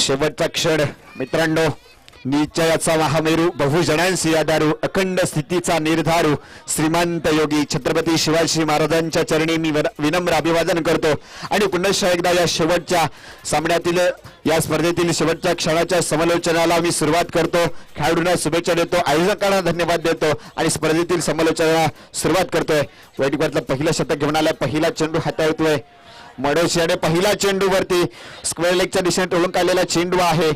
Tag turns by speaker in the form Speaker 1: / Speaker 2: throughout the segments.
Speaker 1: शेवटचा क्षण. मित्रांनो निश्चयाचा महामेरू बहुजनांशी आधारू अखंड स्थितीचा निर्धारू श्रीमंत योगी छत्रपती शिवाजी महाराजांच्या चरणी मी वर- विनम्र अभिवादन करतो. आणि पुन्हा एकदा या शेवटच्या सामन्यातील या स्पर्धेतील शेवटच्या क्षणाच्या समालोचनाला मी सुरुवात करतो. खेळाडूंना शुभेच्छा देतो आयोजकांना धन्यवाद देतो आणि स्पर्धेतील समालोचनाला सुरुवात करतोय. वैदिकवातलं पहिलं शतक घेऊन आला पहिला चेंडू हाताळतोय. मडोशियाने पहिला चेंडूवरती स्क्वेअर लेगच्या दिशेने टोलून काढलेला चेंडू आहे.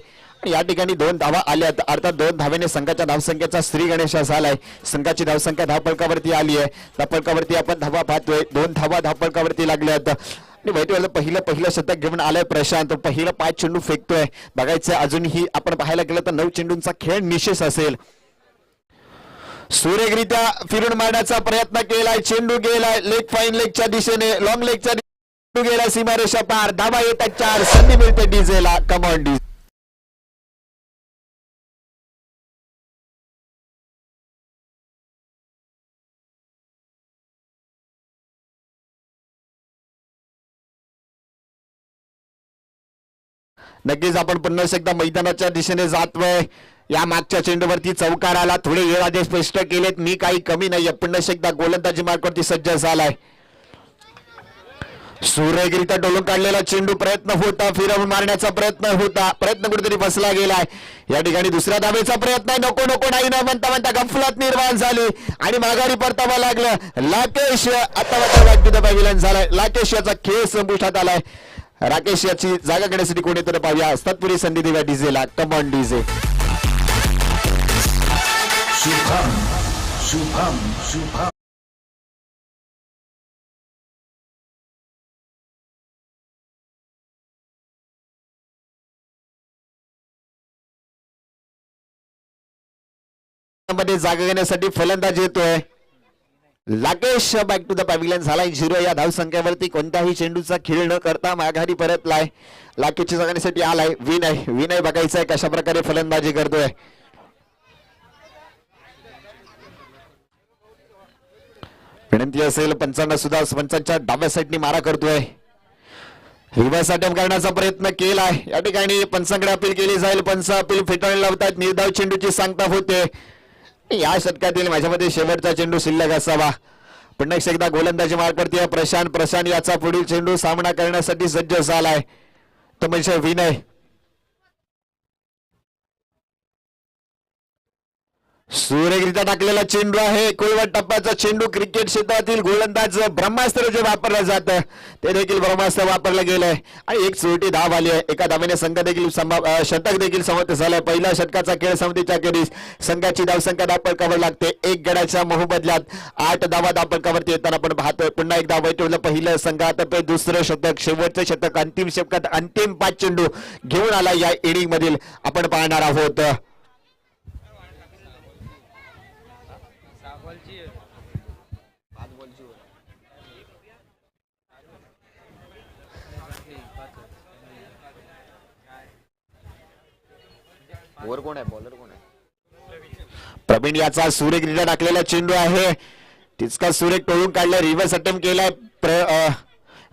Speaker 1: या ठिकाणी दोन धावा आल्यात अर्थात दोन धावेने संघाच्या धावसंख्येचा श्री गणेश झालाय संघाची धावसंख्या धावपळकावरती आली आहे. धावपळकावरती आपण धावा पाहतोय. दोन धावा धावपळकावरती लागल्यात आणि वाईट वेळेला पहिलं पहिलं शतक घेऊन आलाय प्रशांत. पहिलं पाच चेंडू फेकतोय. बघायचं अजूनही आपण पाहायला गेलं तर नऊ चेंडूंचा खेळ निशेष असेल. सुरेखरित्या फिरून मारण्याचा प्रयत्न केलाय. चेंडू गेलाय. लेग फाईन लेगच्या दिशेने लॉंग लेगच्या गेला सीमारेषा पार. धावा येतात चार. संधी मिळते डीजेला. कमॉन डी नक्कीच आपण पुन्हा एकदा मैदानाच्या दिशेने जातोय. या मागच्या चेंडूवरती चौकार आला थोडे वेळाचे स्पष्ट केलेत. मी काही कमी नाही पुन्हा एकदा गोलंदाजी मार्कवरती सज्ज झालाय. सूर्यगिरीचा डोलून काढलेला चेंडू प्रयत्न होता फिरवून मारण्याचा प्रयत्न होता प्रयत्न कुठेतरी फसला गेलाय. या ठिकाणी दुसऱ्या धाबेचा प्रयत्न आहे. नको नको नाही न म्हणता म्हणता गफलत निर्माण झाली. आणि माघारी परतावा लागलं. लाकेश आता मात्र विलन झालाय. लाकेश याचा खेळ संपुष्टात आलाय. राकेश याची जागा घेण्यासाठी कोणीतरी पाहूया. तत्पुरी संधी देव्या डीजेला. Come on DJ
Speaker 2: Shubham Shubham Shubham.
Speaker 1: मध्ये जागा घेण्यासाठी फलंदाज येतोय. Lakesh back to the pavilion झालाय झिरो. या धावसंख्यावरती कोणत्याही चेंडूचा खेळ न करता माघारी परतलाय. लाकेशच्या जागण्यासाठी आलाय. विनय विनय बघायचा आहे कशा प्रकारे फलंदाजी करतोय. विनंती असेल पंचांना सुद्धा पंचांच्या डाव्या साईडनी मारा करतोय. रिव्हर्स अटॅम्प करण्याचा प्रयत्न केलाय. या ठिकाणी पंचांकडे अपील केली जाईल. पंच अपील फेटाळून लावतात निर्धाव चेंडूची सांगता होते. या शतकातील माझ्यामध्ये शेवटचा चेंडू शिल्लक असावा. पुन्हा एकदा गोलंदाजी मार्कवरती आहे प्रशांत प्रशांत याचा पुढील चेंडू सामना करण्यासाठी सज्ज झालाय. तो म्हणजे विनय. सूर्यगिरीचा टाकलेला चेंडू आहे. कोळवट टप्प्याचा चेंडू क्रिकेट क्षेत्रातील गोलंदाज ब्रह्मास्त्र जे वापरलं जातं ते देखील ब्रह्मास्त्र वापरलं गेलंय. आणि एक चोटी धाव आली आहे. एका धावेने संघ देखील समा- शतक देखील समाप्त झालाय. पहिल्या षटकाचा खेळ समितीच्या अखेरीस संघाची धावसंख्या धापळकावर लागते. एक गडाच्या मोहबदल्यात आठ धावा धापळकावरती येताना आपण पाहतोय. पुन्हा एकदा वैठवलं पहिलं संघात दुसरं शतक शेवटचं शतक अंतिम शतकात अंतिम पाच चेंडू घेऊन आला या इनिंग मधील आपण पाहणार आहोत. वर कोण आहे? बॉलर कोण आहे? प्रवीण याचा सूर्यगिरीला टाकलेला चेंडू आहे. तिचका सूर्य टोळून काढला रिव्हर्स अटेम्प्ट केलाय.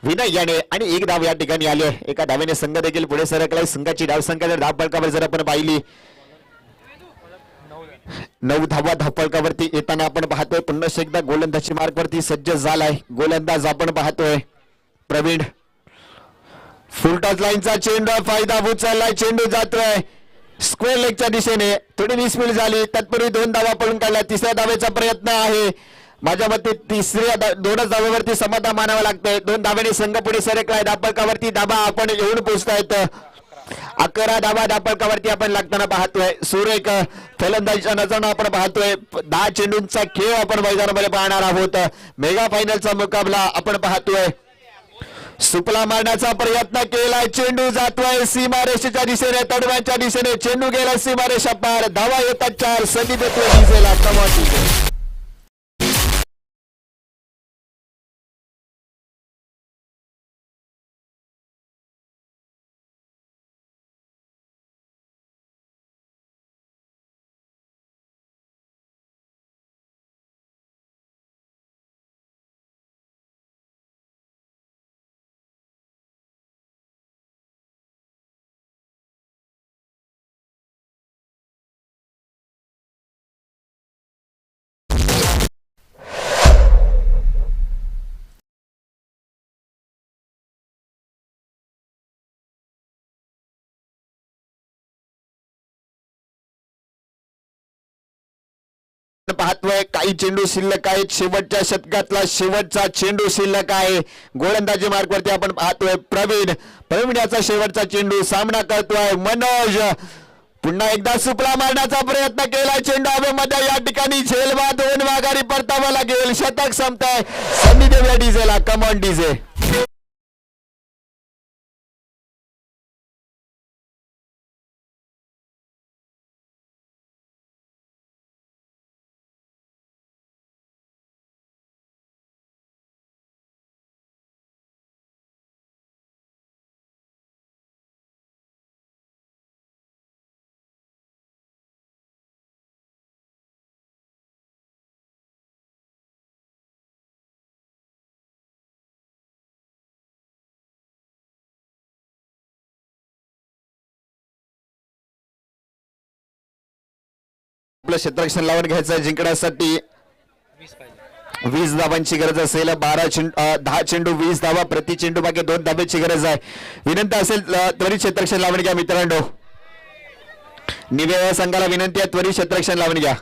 Speaker 1: विनय याने. आणि एक धाव या ठिकाणी आले एका धावेने संघ देखील पुढे सरकलाय. संघाची धावसंख्या जर धाव फलकावर जर आपण पाहिली नऊ धावा धापळकावरती येताना आपण पाहतोय. पुन्हा एकदा गोलंदाजी मार्गवरती सज्ज झालाय. गोलंदाज आपण पाहतोय. प्रवीण. फुलटॉस लाईनचा चेंडू फायदा उचललाय. चेंडू जातोय. स्क्वेअर लेगच्या दिशेने थोडी मिसमिल झाली. तत्पूर्वी दोन धावा पळून काढल्या. तिसऱ्या धावेचा प्रयत्न आहे. माझ्या मते तिसऱ्या दोनच धावेवरती समाधान मानावं लागतंय. दोन धावेने संघ पुढे सरकलाय. दापळकावरती धाबा आपण येऊन पोहोचतायत. अकरा धावा दापळकावरती आपण लागताना पाहतोय. सुरेख फलंदाजीच्या नजरनं आपण पाहतोय. दहा चेंडूंचा खेळ आपण मैदानामध्ये पाहणार आहोत. मेगा फायनलचा मुकाबला आपण पाहतोय. सुपला मारण्याचा प्रयत्न केलाय. चेंडू जातोय. सीमारेषेच्या दिशेने तडव्याच्या दिशेने चेंडू गेला सीमारेषा पार धावा येतात. चार संधी देतोय. दिसेला पाहतोय काही चेंडू शिल्लक आहेत. शेवटच्या शतकातला शेवटचा चेंडू शिल्लक आहे. गोलंदाजी मार्गवरती आपण पाहतोय प्रवीण. प्रवीण याचा शेवटचा चेंडू सामना करतोय मनोज. पुन्हा एकदा सुपला मारण्याचा प्रयत्न केला चेंडू हवेमध्ये या ठिकाणी झेलवा दोन वाघारी परतावा लागेल शतक संपताय. सनी देव डीजेला. कमॉन डीजे आपलं क्षेत्ररक्षण लावून घ्यायचं जिंकण्यासाठी. वीस धावांची गरज असेल बारा चेंडू दहा चेंडू वीस धावा प्रति चेंडू मागे दोन धाब्याची गरज आहे. विनंती असेल त्वरित क्षेत्ररक्षण लावून घ्या मित्रांनो. निवेदन संघाला विनंती आहे त्वरित क्षेत्ररक्षण लावून घ्या.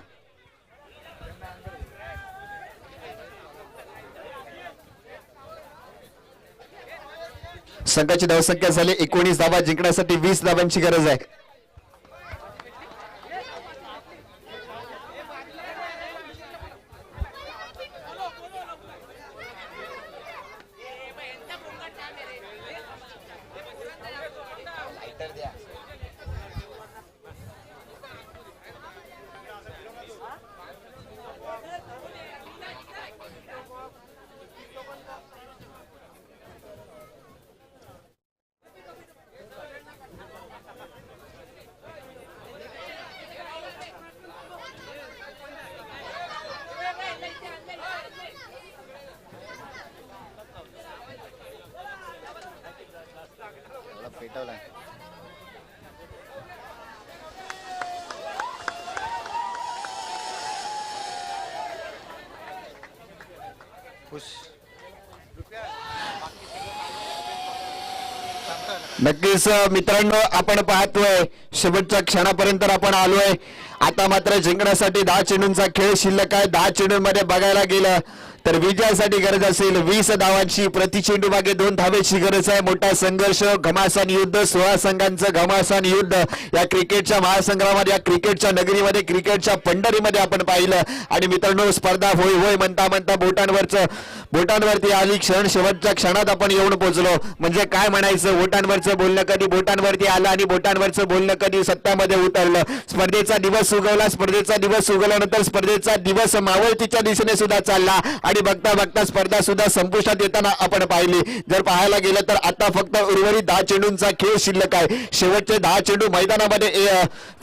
Speaker 1: संघाची धावसंख्या झाली एकोणीस धावा जिंकण्यासाठी वीस धावांची गरज आहे. नक्कीच मित्रांनो आपण पाहतोय शेवटच्या क्षणापर्यंत आपण आलोय. आता मात्र जिंकण्यासाठी दहा चेंडूंचा खेळ शिल्लक आहे. दहा चेंडूंमध्ये बघायला गेलं तर विजयासाठी गरज असेल वीस धावांची प्रतिचेंडू मागे दोन धावेची गरज आहे. मोठा संघर्ष घमासान युद्ध सोळा संघांचं घमासान युद्ध. या क्रिकेटच्या महासंग्रामात या क्रिकेटच्या नगरीमध्ये क्रिकेटच्या पंढरीमध्ये आपण पाहिलं. आणि मित्रांनो स्पर्धा होय होय म्हणता म्हणता बोटांवरचं बोटांवरती आली. क्षण शेवटच्या क्षणात आपण येऊन पोहोचलो म्हणजे काय म्हणायचं? बोटांवरचं बोलणं कधी बोटांवरती आलं आणि बोटांवरचं बोलणं कधी सत्यामध्ये उतरलं? स्पर्धेचा दिवस उगवला. स्पर्धेचा दिवस उगवल्यानंतर स्पर्धेचा दिवस मावळतीच्या दिशेने सुद्धा चालला. आणि बघता बघता स्पर्धा सुद्धा संपुष्टात येताना आपण पाहिली. जर पाहायला गेलं तर आता फक्त उर्वरित दहा चेंडूंचा खेळ शिल्लक आहे. शेवटचे दहा चेंडू मैदानामध्ये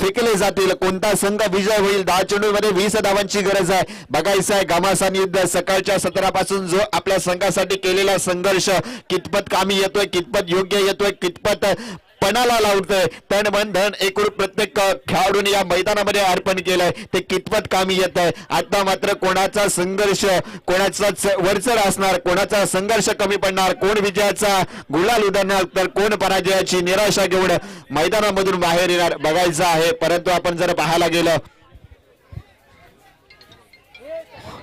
Speaker 1: फेकले जातील. कोणता संघ विजय होईल? दहा चेंडूमध्ये वीस धावांची गरज आहे. बघायचं आहे घमासान युद्ध सकाळच्या सत्रापासून जो आपल्या संघासाठी केलेला संघर्ष कितपत कामी येतोय कितपत योग्य येतोय कितपत पणाला लावतोय. तन मन धन एकूण प्रत्येक खेळाडूने या मैदानामध्ये अर्पण केलंय. ते कितपत कामी येत आहे आता मात्र कोणाचा संघर्ष कोणाचा च- वरचढ असणार कोणाचा संघर्ष कमी पडणार कोण विजयाचा गुलाल उधळणार तर कोण पराजयाची निराशा घेऊन मैदानामधून बाहेर येणार बघायचं आहे. परंतु आपण जर पाहायला गेलं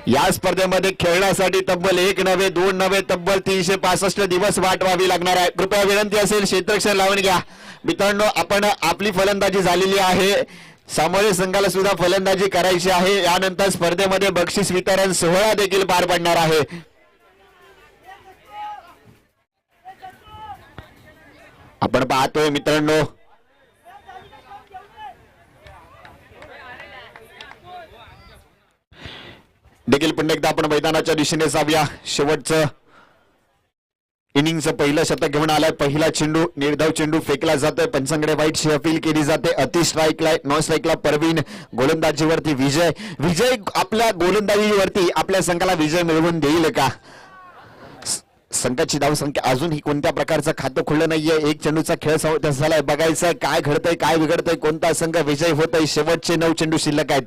Speaker 1: या स्पर्धेमध्ये खेळण्यासाठी तब्बल एक नव्हे दोन नव्हे तब्बल तीनशे पासष्ट दिवस वाट व्हावी लागणार आहे. कृपया विनंती असेल क्षेत्रक्षण लावून घ्या. मित्रांनो आपण आपली फलंदाजी झालेली आहे. सामोरे संघाला सुद्धा फलंदाजी करायची आहे. यानंतर स्पर्धेमध्ये बक्षीस वितरण सोहळा देखील पार पडणार आहे. आपण पाहतोय मित्रांनो देखील पुन्हा एकदा आपण मैदानाच्या दिशेने जाऊया. शेवटचं इनिंगचं पहिलं शतक घेऊन आलाय. पहिला चेंडू निर्धाव चेंडू फेकला जातोय. पंचांकडे वाईटची अपील केली जाते. अति स्ट्राईकला नॉन स्ट्राईकला परवीन गोलंदाजीवरती विजय. विजय आपल्या गोलंदाजीवरती आपल्या संघाला विजय मिळवून देईल का? संघाची धावसंख्या अजूनही कोणत्या प्रकारचं खातं खुललं नाहीये. एक चेंडूचा खेळ झालाय. बघायचं काय घडतंय काय बिघडतंय कोणता संघ विजय होतोय. शेवटचे नऊ चेंडू शिल्लक आहेत.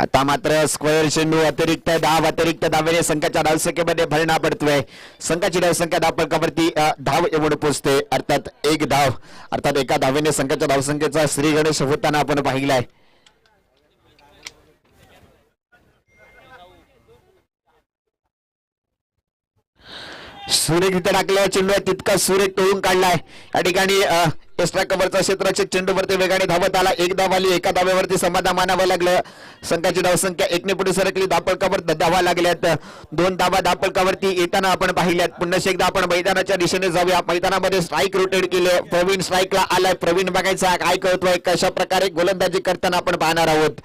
Speaker 1: आता मात्र स्क्वेअर चेंडू अतिरिक्त धाव अतिरिक्त धावेने संघाच्या धावसंख्येमध्ये भरणा पडतोय. संघाची धावसंख्या धावपंकावरती धाव एवढं पोचते. अर्थात एक धाव अर्थात एका धावेने संघाच्या धावसंख्येचा श्री गणेश होताना आपण पाहिलाय. सूर्य तिथे टाकल्यावर चेंडू आहे तितका सूर्य टोळून काढलाय. या ठिकाणी एक्स्ट्रा कव्हरचा क्षेत्रक्षक चेंडूवरती वेगाने धावत आला. एक धाव आली एका धाव्यावरती समाधान मानावं लागलं. संघाची धावसंख्या एकने पुढे सरकली धापळकावर धावा लागल्यात. दोन धावा धापळकावरती येताना आपण पाहिल्यात. पुन्हा एकदा आपण मैदानाच्या दिशेने जाऊया. मैदानामध्ये स्ट्राईक रोटेट केले. प्रवीण स्ट्राईकला आलाय. प्रवीण बघायचा. काय कळतोय? कशा प्रकारे गोलंदाजी करताना आपण पाहणार आहोत?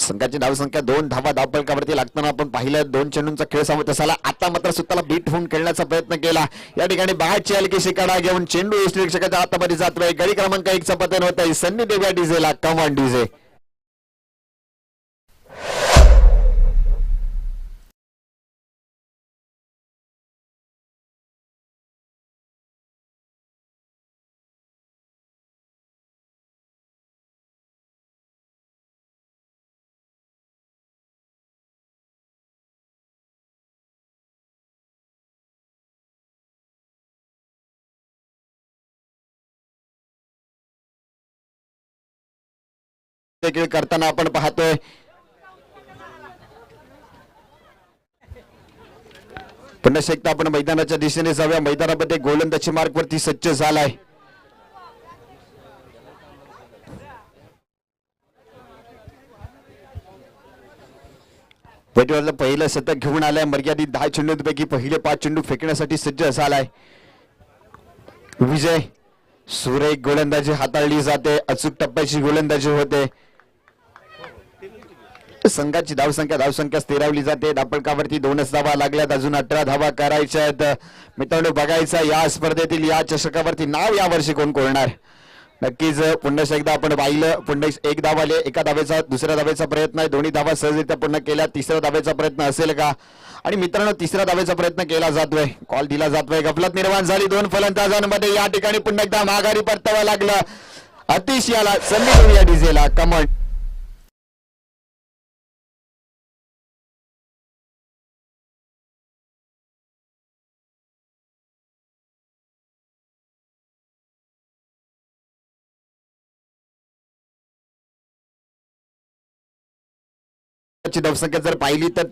Speaker 1: संघाची धावसंख्या दोन धावा धावपलकावरती लागताना आपण पाहिलं दोन चेंडूंचा खेळ सावत असाला आता मात्र स्वतःला बीट होऊन खेळण्याचा प्रयत्न केला. या ठिकाणी बाहेरची अलकी शिकाडा घेऊन चेंडू यष्टीरक्षकाच्या हातामध्ये जातोय गडी क्रमांक एक चं पतन होत आहे. सन्नी देव्या डिझेला कमॉन डिझे देखील करताना आपण पाहतोय. पुन्हा एकदा आपण मैदानाच्या दिशेने जाऊया. मैदानामध्ये गोलंदाजी मार्ग वरती सज्ज झालाय. पैठणला पहिलं शतक घेऊन आलाय. मर्यादित दहा चेंडूंपैकी पहिले पाच चेंडू फेकण्यासाठी सज्ज झालाय. विजय सुरेख गोलंदाजी हाताळली जाते. अचूक टप्प्याची गोलंदाजी होते. संघाची धावसंख्या धावसंख्या स्थिरावली जाते. दापडकावरती दोनच धावा लागल्यात. अजून अठरा धावा करायच्या आहेत. मित्रांनो बघायचा या स्पर्धेतील या चषकावरती नाव यावर्षी कोण कोरणार? नक्कीच पुन्हा एकदा आपण पाहिलं. पुन्हा एक धाव आले एका धावेचा दुसऱ्या धावेचा प्रयत्न आहे. दोन्ही धावा सहजरित्या पूर्ण केल्या. तिसऱ्या धावेचा प्रयत्न असेल का? आणि मित्रांनो तिसऱ्या धावेचा प्रयत्न केला जातोय. कॉल दिला जातोय. गफलत निर्माण झाली. दोन फलंदाजांमध्ये या ठिकाणी पुन्हा एकदा माघारी परतावा लागलं. अतिश याला संधी या डीजेला. कमन ची धावसंख्या जर पाहिली तर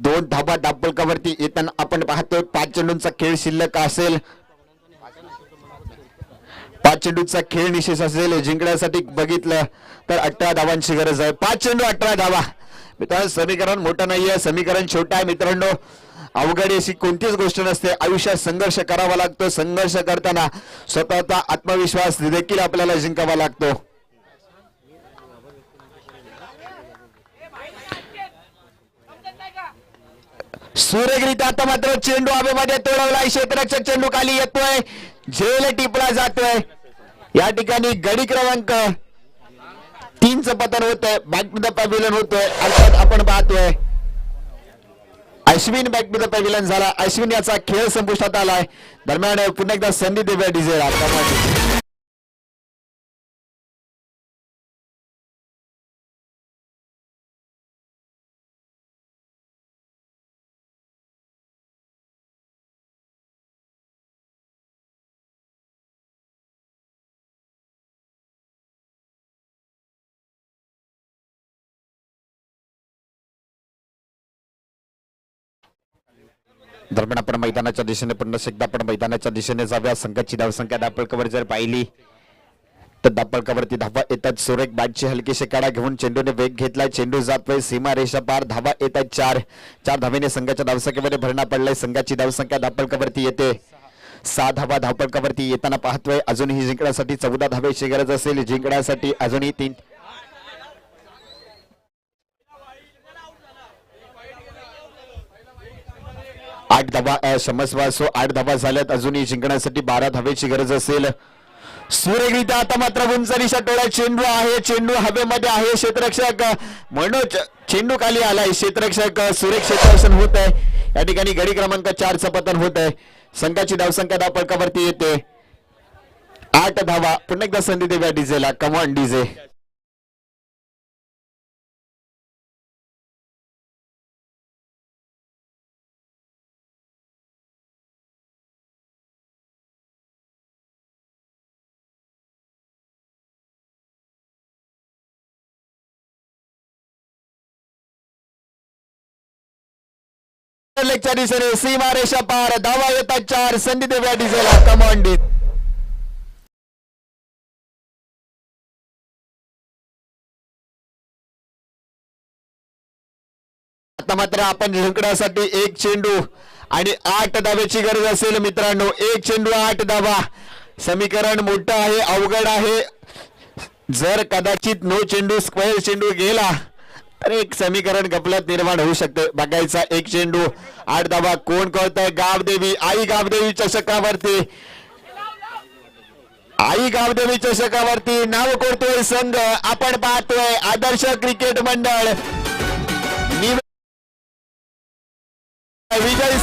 Speaker 1: दोन धाबा दाबलकावरती येताना आपण पाहतोय पाच चेंडूंचा खेळ शिल्लक असेल. पाच चेंडूचा खेळ निशेष असेल जिंकण्यासाठी बघितलं तर अठरा धावांची गरज आहे. पाच चेंडू अठरा धावा. मित्रांनो समीकरण मोठं नाहीये समीकरण छोटं आहे मित्रांनो. अवघड अशी कोणतीच गोष्ट नसते. आयुष्यात संघर्ष करावा लागतो. संघर्ष करताना स्वतःचा आत्मविश्वास देखील आपल्याला जिंकावा लागतो. सूर्यगिरीत आता मात्र चेंडू हवेमध्ये तोडवलाय. क्षेत्ररक्षक चेंडू खाली येतोय. झेल टिपला जातोय. या ठिकाणी गडी क्रमांक तीनच पतन होतंय. बॅक द पॅव्हिलन होतोय. अर्थात आपण पाहतोय अश्विन बॅक द पॅव्हिलन झाला. अश्विन याचा खेळ संपुष्टात आलाय. दरम्यान पुन्हा एकदा संधी देव्या डिझेल दरम्यान आपण मैदानाच्या दिशेने पन्नास एकदा आपण मैदानाच्या दिशेने जाऊया. संघाची धावसंख्या दापळकावर जर पाहिली तर दापळकावरती धावा येतात. सुरेख बॅटची हलकीशी काढा घेऊन चेंडूने वेग घेतलाय. चेंडू जातोय सीमा रेषा पार धावा येत चार. चार धावेने संघाच्या धावसंख्येमध्ये भरणा पडलाय. संघाची धावसंख्या दापळकावरती येते. सहा धावा धावपळकावरती येताना पाहतोय. अजूनही जिंकण्यासाठी चौदा धावेची गरज असेल. जिंकण्यासाठी अजूनही तीन आठ धावा अ, सो आठ धावा झाल्यात. अजूनही जिंकण्यासाठी बारा धावेची गरज असेल. सूर्यगीता आता मात्र उंचरीच्या डोळ्यात चेंडू आहे. चेंडू हवेमध्ये आहे. क्षेत्ररक्षक अ, मनोज चेंडू खाली आलाय. क्षेत्ररक्षक सूर्य सुरेख क्षेत्ररक्षण होत आहे या ठिकाणी गडी क्रमांक चारचं पतन होत आहे संघाची धावसंख्या धावपळकावरती येते. आठ धावा. पुन्हा एकदा संधी देव्या डीजेला. Come on DJ. लेगच्या दिशेने सीमा रेषा पार धावा येतात चार संधी देव्या डिझेला कमांडित आता मात्र आपण जिंकण्यासाठी एक चेंडू आणि आठ धाब्याची गरज असेल मित्रांनो. एक चेंडू आठ धाबा समीकरण मोठं आहे अवघड आहे. जर कदाचित नो चेंडू स्क्वेअर चेंडू गेला तर एक समीकरण गपलत निर्माण होऊ शकते. बघायचा एक चेंडू. आठ धाबा कोण कळतंय? गावदेवी. आई गावदेवी चषकावरती. आई गावदेवी चषकावरती. नाव कोरतोय संघ. आपण पाहतोय आदर्श क्रिकेट मंडळ. विजय